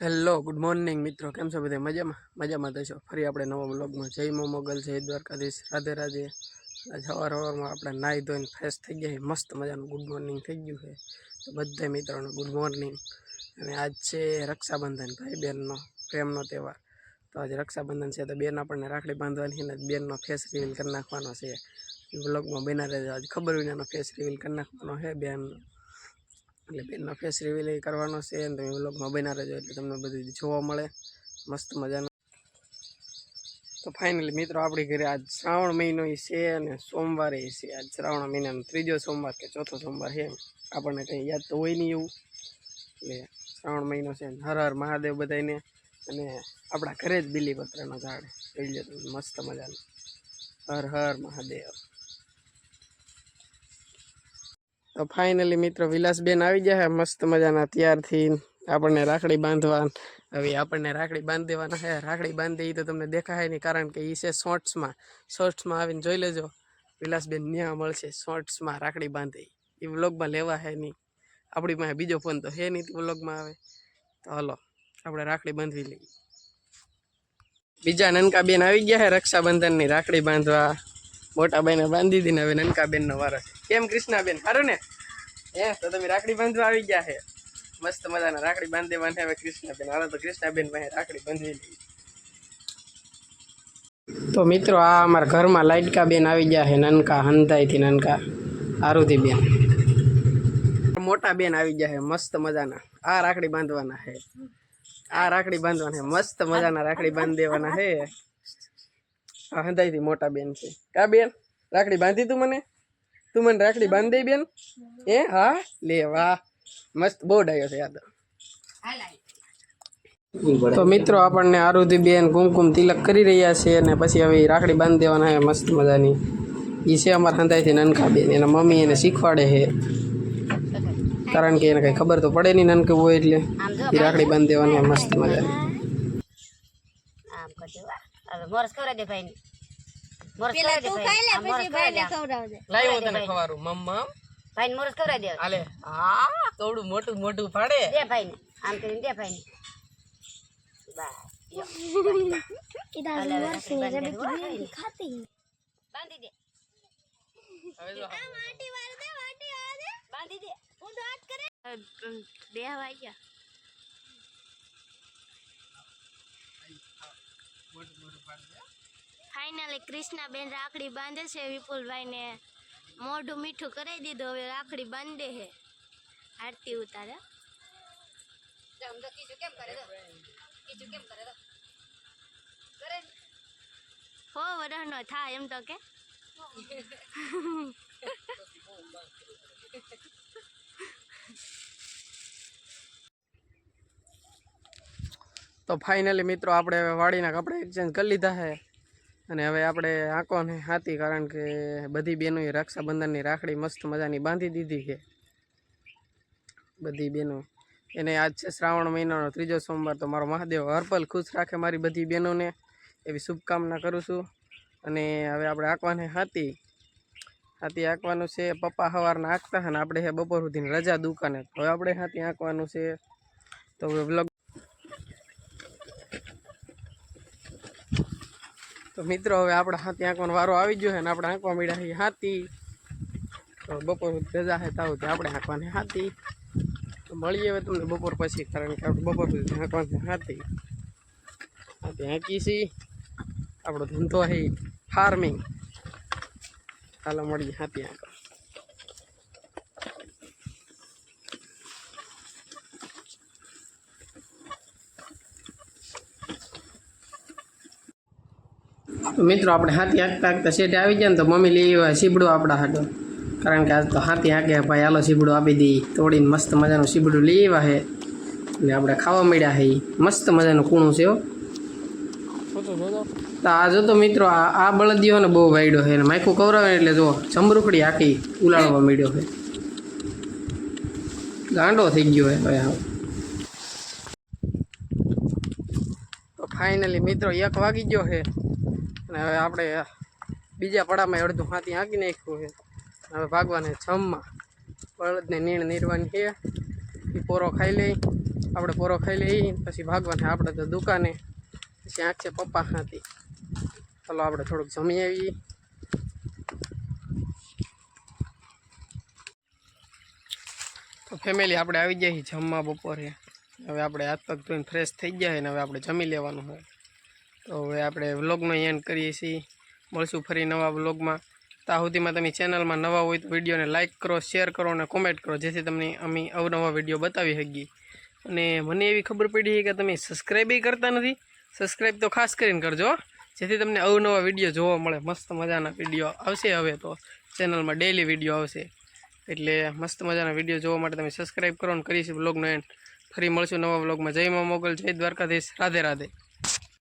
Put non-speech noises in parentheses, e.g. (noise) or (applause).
Hello good morning મિત્રો. કેમ છો બધા? મજામાં? મજામાં થશો ફરી આપણે નવો બ્લોગમાં જય મો મોગલ, જય દ્વારકાધીશ. રાધે રાધે. સવાર સવારમાં આપણે નાહી ધોઈને ફ્રેશ થઈ ગયા છે મસ્ત મજાનું ગુડ મોર્નિંગ થઈ ગયું છે. તો બધા મિત્રોનું ગુડ મોર્નિંગ અને આજ છે રક્ષાબંધન ભાઈ બહેનનો પ્રેમનો તહેવાર. તો આજે રક્ષાબંધન છે તો બેન આપણને રાખડી બાંધવાની છે ને બેનનો ફેસ રિવીલ કરી નાખવાનો છે. બ્લોગમાં બના રહેજો આજ ખબર વિનાનો ફેસ રિવીલ કરી નાખવાનો છે બેન એટલે બેનનો ફેસ રિવીલ કરવાનો છે અને તમે વ્લોગમાં બના રહેજો એટલે તમને બધું જોવા મળે. મસ્ત મજાનું. તો ફાઇનલી મિત્રો, આપણી ઘરે આજ શ્રાવણ મહિનો છે અને સોમવારે છે. આજ શ્રાવણ મહિનાનો ત્રીજો સોમવાર કે ચોથો સોમવાર છે આપણને કંઈ યાદ તો હોય નહીં એવું. એટલે શ્રાવણ મહિનો છે હર હર મહાદેવ બધાને અને આપણા ઘરે જ બીલીપત્રનો ઝાડ. જોઈ લો મસ્ત મજાનું. હર હર મહાદેવ. તો ફાઇનલી મિત્રો વિલાસબેન આવી છે. મસ્ત મજાના ત્યારથી આપણને રાખડી બાંધવા હવે આપણને રાખડી બાંધી દેવાના છે. રાખડી બાંધી તો તમને દેખાય નહીં, કારણ કે એ છે શોર્ટ્સમાં શોર્ટ્સમાં આવીને જોઈ લેજો. વિલાસબેન ન્યા મળશે શોર્ટ્સમાં રાખડી બાંધી એ વ્લોગમાં લેવા હે નહીં. આપણી પાસે બીજો ફોન તો હે નહીં વ્લોગમાં આવે. તો હલો, આપણે રાખડી બાંધવી લઈએ. બીજા નનકા બેન આવી ગયા છે રક્ષાબંધનની રાખડી બાંધવા. મોટા બેને બાંધી દીધી ને હવે નનકા બેનનો વારો કેમ કૃષ્ણાબેન? સારું ને? હે, તો તમે રાખડી બાંધવા આવી ગયા છે મસ્ત મજાના રાખડી બાંધી બાંધે હવે કૃષ્ણાબેન. હાલો તો કૃષ્ણાબેન પાસે રાખડી બાંધવી લઈએ. તો મિત્રો, આ અમારા ઘરમાં લાઇટકા બેન આવી ગયા છે નનકા, હંધાઈથી નનકા આરુતિ બેન મોટા બેન આવી ગયા છે મસ્ત મજાના. આ રાખડી બાંધવાના છે આ રાખડી બાંધવાના છે મસ્ત મજાના રાખડી બાંધી દેવાના છે આ હંધાઈથી મોટા બેન છે. કા બેન? રાખડી બાંધી તું મને? તું મને રાખડી બાંધી દઈ બેન. એ હા? લે, વાહ. મસ્ત બહુ ડાયો છે, યાદ તો મિત્રો, આપણને આરુધી બેન કુમકુમ તિલક કરી રહ્યા છે અને પછી હવે રાખડી બાંધી દેવાના મસ્ત મજાની. એ છે અમારા હંધાઈથી નનકા બેન. એના મમ્મી એને શીખવાડે છે. કારણ કે એને કંઈ ખબર તો પડે નહીં નનકું હોય એટલે. એ રાખડી બાંધી દેવાની મસ્ત મજાની. હવે મોરસ ખવડાવી દે ભાઈને. મોરસ ખવડાવી દે દે. લાવ્યો તને ખવારું. મમ્મા ભાઈને મોરસ ખવડાવી દે. આલે હા થોડું મોટું મોટું ફાડે. દે ભાઈને. આમ કરીને દે રાખડી બાંધી દે. બાંધી દે. હવે જો. બાંધી દે. બે હવાઈ ફાઇનલી કૃષ્ણાબેન રાખડી બાંધે છે વિપુલભાઈને મોઢું મીઠું કરાવી દીધું હવે રાખડી બાંધે છે. આરતી ઉતારે. હો વરહનો થાય એમ તો કે. (laughs) તો ફાઇનલી મિત્રો આપણે હવે વાડીના કપડાં એક્સચેન્જ કરી લીધા છે. અને હવે આપણે આંકોને હાથી, કારણ કે બધી બહેનોએ રક્ષાબંધનની રાખડી મસ્ત મજાની બાંધી દીધી છે. બધી બહેનો. એને આજ છે શ્રાવણ મહિનાનો ત્રીજો સોમવાર, તો મારો મહાદેવ હરપલ ખુશ રાખે મારી બધી બહેનોને. એવી શુભકામના કરું છું. અને હવે આપણે આંકવાને હાથી. હાથી આંકવાનું છે, પપ્પા સવારના આંકતા અને આપણે બપોર સુધીની રજા દુકાને. હવે આપણે હાથી આંકવાનું છે. તો હવે તો મિત્રો, હવે આપણે હાથી આંકવાનો વારો આવી ગયો છે ને આપણે આંકવા મળ્યા છીએ હાથી. તો બપોર ભેજા છે તાવ આપણે આંકવાની હાથી. તો મળીએ હવે તમને બપોર પછી, કારણ કે આપણે બપોર પછી આંકવાની હાથી. હાથી આંકી છીએ આપણો ધંધો છે ફાર્મિંગ ચાલો મળીએ હાથી આંકવા મિત્રો, આપણે હાથી હાંકતા હાંકતા શેઠે આવી ગયા ને તો મમ્મી લઈ આવ્યા સીબડું આપણા હાટો. કારણ કે આજ તો હાથી હાંકે ભાઈ, હાલો સીબડું આપી દઈ તોડીને મસ્ત મજાનું સીબડું લઈ આવ્યા છે એટલે આપણે ખાવા મળ્યા છે મસ્ત મજાનું કૂણું છે તો આ જો તો મિત્રો, આ બળદીઓને બહુ વાયડો છે અને માયખું કવરાવે એટલે જો ચમરૂખડી આખી ઉલાળવા મળ્યો છે ગાંડો થઈ ગયો છે હવે તો ફાઇનલી મિત્રો, એક વાગી ગયો છે અને હવે આપણે બીજા પડામાં અડધું હાથી હાંકી નાખ્યું છે. હવે ભાગવાને જમવા. બળદને નીણ નીરવાની છે. એ પોરો ખાઈ લઈ આપણે પોરો ખાઈ લઈએ પછી ભાગવાને આપણે તો દુકાને. પછી આંખ છે પપ્પા હાથી ચાલો આપણે થોડુંક જમી આવીએ. તો ફેમિલી આપણે આવી છીએ જમવા બપોરે. હવે આપણે હાથ પગ ધોઈને ફ્રેશ થઈ ગયા ને હવે આપણે જમી લેવાનું હોય. તો હવે આપણે વ્લોગનો એન્ડ કરીએ છીએ. મળશું ફરી નવા વ્લોગમાં ત્યાં સુધીમાં તમે ચેનલમાં નવા હોય તો વિડીયોને લાઇક કરો શેર કરો અને કોમેન્ટ કરો, જેથી તમને અમે અવનવા વીડિયો બતાવી શકીએ. અને મને એવી ખબર પડી કે તમે સબસ્ક્રાઈબ કરતા નથી. સબસ્ક્રાઈબ તો ખાસ કરીને કરજો જેથી તમને અવનવા વીડિયો જોવા મળે. મસ્ત મજાના વીડિયો આવશે હવે તો. ચેનલમાં ડેલી વીડિયો આવશે. એટલે મસ્ત મજાના વીડિયો જોવા માટે તમે સબસ્ક્રાઈબ કરો અને કરીશું બ્લોગનો એન્ડ ફરી મળશું નવા બ્લોગમાં જય મા મોગલ, જય દ્વારકાધીશ. રાધે રાધે.